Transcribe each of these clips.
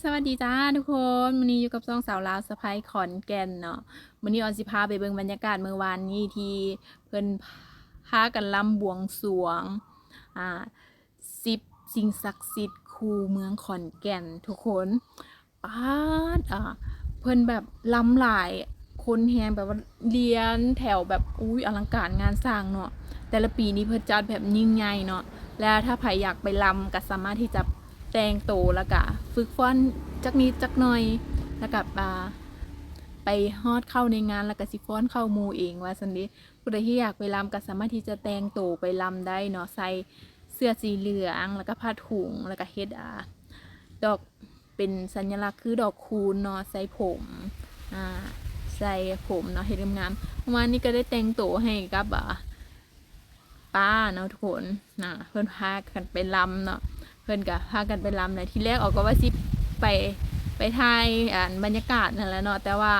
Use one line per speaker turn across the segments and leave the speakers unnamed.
สวัสดีจ้าทุกคนวันนี้อยู่กับซองสาวลาวสะพายขอนแก่นเนาะวันนี้ออนสิพาไปเบิ่งบรรยากาศเมื่อวานนี้ที่เพิ่นพากันลำบวงสรวงอ่าสิบสิ่งศักดิ์สิทธิ์คูเมืองขอนแก่นทุกคนป้าดอ่าเพิ่นแบบลำหลายคนแฮงแบบว่าเรียนแถวแบบอุ้ยอลังการงานสร้างเนาะแต่ละปีนี้เพิ่นจัดแบบยิ่งใหญ่เนาะแล้วถ้าใครอยากไปลำก็สามารถที่จะ แต่งโตแล้วก็ฝึกฟ้อนจักนิดจักหน่อย แล้วก็อาไปฮอดเข้าในงานแล้วก็สิฟ้อนเข้ามูเองว่าซั่นเดิผู้ใดที่อยากไปลำก็สามารถที่จะแต่งโตไปลำได้เนาะใส่เสื้อสีเหลืองแล้วก็ผ้าถุงแล้วก็เฮ็ดอ่าดอกเป็นสัญลักษณ์คือดอกคูณเนาะใส่ผมอ่าใส่ผมเนาะเฮ็ดงามๆเมื่อวานนี้ก็ได้แต่งโตให้กับอ่าป้าเนาะทุกคนนะเพื่อนพากันไปลำเนาะ เพื่อนก็พากันไปลำเลยที่แรกออกก็ว่าสิไปไปถ่ายอ่านบรรยากาศนั่นแหละเนาะแต่ว่า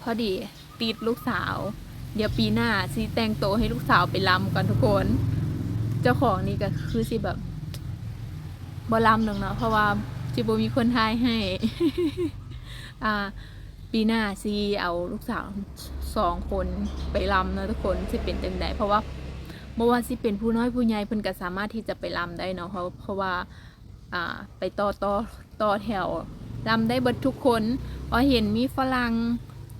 พอดีติดลูกสาว เดี๋ยวปีหน้าสิแต่งโตให้ลูกสาวไปลำก่อนทุกคน เจ้าของนี่ก็คือสิแบบบ่ลำหรอกเนาะเพราะว่าจิบมีคนทายให้ อ่า ปีหน้าซีเอาลูกสาวสองคนไปลำนะทุกคนสิเป็นจังใดเพราะว่า เมื่อวานสิเป็นผู้น้อยผู้ใหญ่เพิ่นก็สามารถที่จะไปลำได้เนาะเพราะเพราะว่าอ่าไปต่อต่อต่อแถวลำได้เบิดทุกคนพอเห็นมีฝรั่ง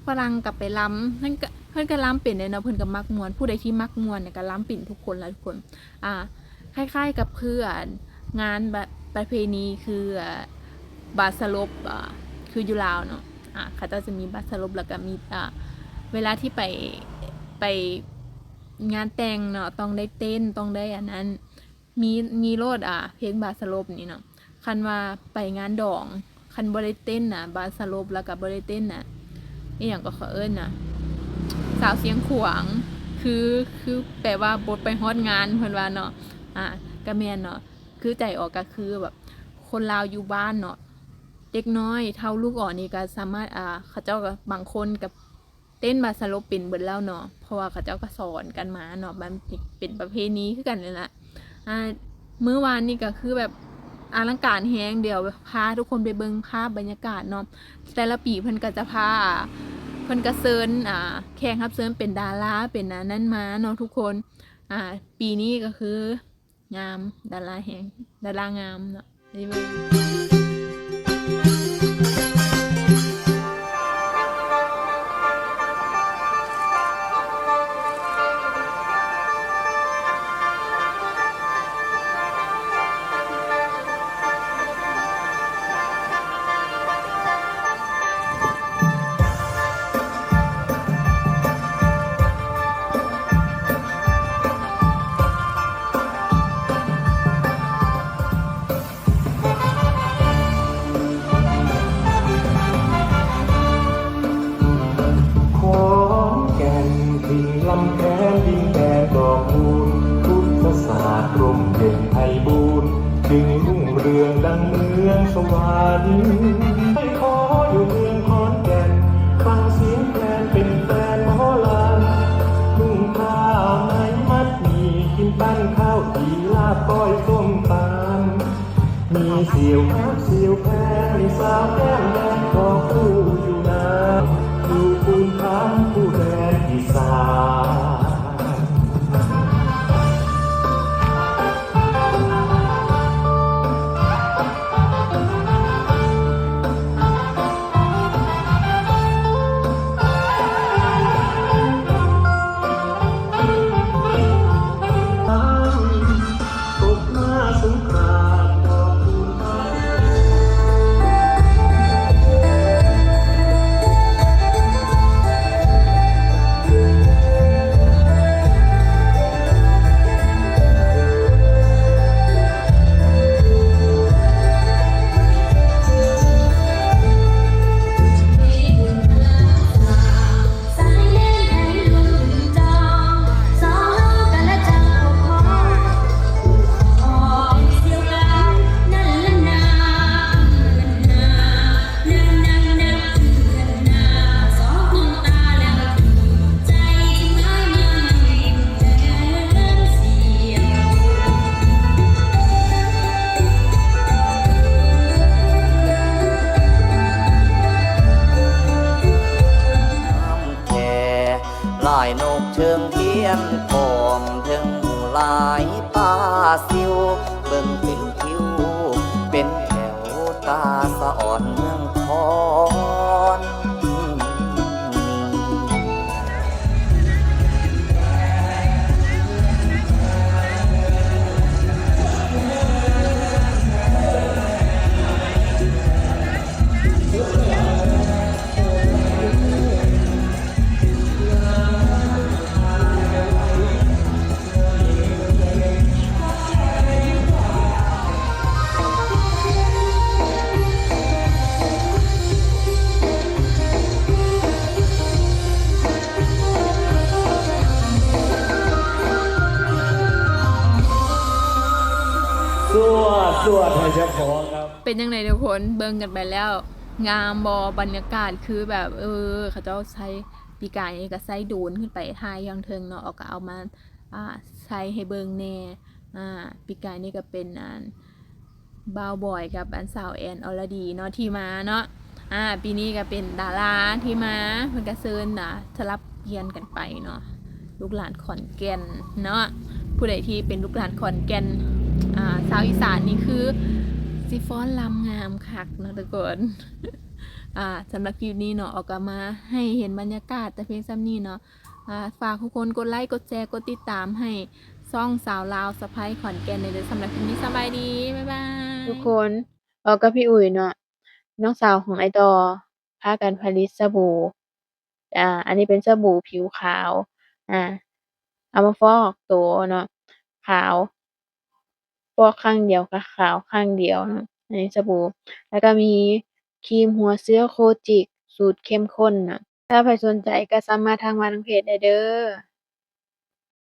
ฝรั่งกับไปลำนั่นก็เพิ่นก็ลำเป็นเลยเนาะเพิ่นก็มักมวนผู้ใดที่มักมวนเนี่ยก็ลำเป็นทุกคนล้วทุกคนอ่าคล้ายๆกับเพื่อนงานแบบประเพณีคือบาสลบอ่าคืออยู่ลาวเนาะอะเขาเจ้าจะมีบัสรุปแล้วก็มีอ่าเวลาที่ไปไป งานแต่งเนาะต้องได้เต้นต้องได้อันนั้น มีมีโลดอะ เพลงบาสลบนี่เนาะคันว่าไปงานดองคันบ่ได้เต้นน่ะบาสลบแล้วก็บ่ได้เต้นน่ะนี่อย่างก็ขาเอิ้นน่ะสาวเสียงขวางคือคือแปลว่าบทไปฮอดงานเพิ่นว่าเนาะอะก็แม่นเนาะคือใจออกก็คือแบบ คนลาวอยู่บ้านเนาะเด็กน้อยเท่าลูกอ่อนนี่ก็สามารถอ่าเขาเจ้าก็บางคนกับ เต้นบาสโลปเป็นเบิดแล้วเนาะเพราะว่าเขาเจ้าก็สอนกันมาเนาะมันเป็นประเพณีคือกันเลยล่ะอ่าเมื่อวานนี่ก็คือแบบอลังการแฮงเดี๋ยวพาทุกคนไปเบิ่งภาพบรรยากาศเนาะแต่ละปีเพิ่นก็จะพาเพิ่นก็เซิญอ่าแข่งครับเซิญเป็นดาราเป็นอันนั้นมาเนาะทุกคนอ่าปีนี้ก็คืองามดาราแฮงดารางามเนาะำ
แพนดินแดนดอกคูณพุทธศาสตร์ร่มเย็นไพบูรณ์จึงรุ่งเรืองดังเมืองสวรรค์ไม่ขออยู่เมืองขอนแก่นฟังเสียงแคนเป็นแฟนหมอลำนุ่งข้าวในมัดหมีกินปั้นข้าวดีลาบก้อยส้มตำมีเสียวคบเสียวแพงสาวแก้ม
เชิงเทียนกอมถึงหลายป่าซิว เบิ่งเป็นคิวเป็นแถวตาสะอ่อน
วดสวดให้เจ้าของครับ
เป็นยังไงทุกคนเบิ่งกันไปแล้ว งามบอบรรยากาศคือแบบ เออเขาเจ้าใช้ปีกายนี่ก็ใส่โดรนขึ้นไปถ่ายอยังเทิงเนาะเอาก็เอามาอ่าใช้ให้เบิ่งแน่อ่าปีกายนี่ก็เป็นอันบ่าวบอยกับอันสาวแอนอรดีเนาะที่มาเนาะอ่าปีนี้ก็เป็นดาราที่มาเพิ่นก็เชิญน่ะสลับเยียนกันไปเนาะลูกหลานขอนแก่นเนาะผู้ใดที่เป็นลูกหลานขอนแก่นอ่า สาวอีสานนี่คือสิฟอนลำงามคักนะทุกคนสำหรับคลิปนี้เนาะออกมาให้เห็นบรรยากาศแต่เพียงซ้ำนี้เนาะฝากทุกคนกดไลค์กดแชร์กดติดตามให้ซ่องสาวลาวสะพ้ายขอนแก่นในเดือนสำหรับคลิปนี้สบายดีบ๊ายบาย
ทุกคนออก็พี่อุ๋ยเนาะน้องสาวของไอดอพากันผลิตสบู่อ่า อันนี้เป็นสบู่ผิวขาว อ่า เอามาฟอกตัวเนาะขาว ฟอกข้างเดียวก็ขาวข้างเดียวนะในสบู่ แล้วก็มีครีมหัวเชื้อโคจิสูตรเข้มข้นน่ะ ถ้าใครสนใจก็สามารถทักมาทางเพจได้เด้อ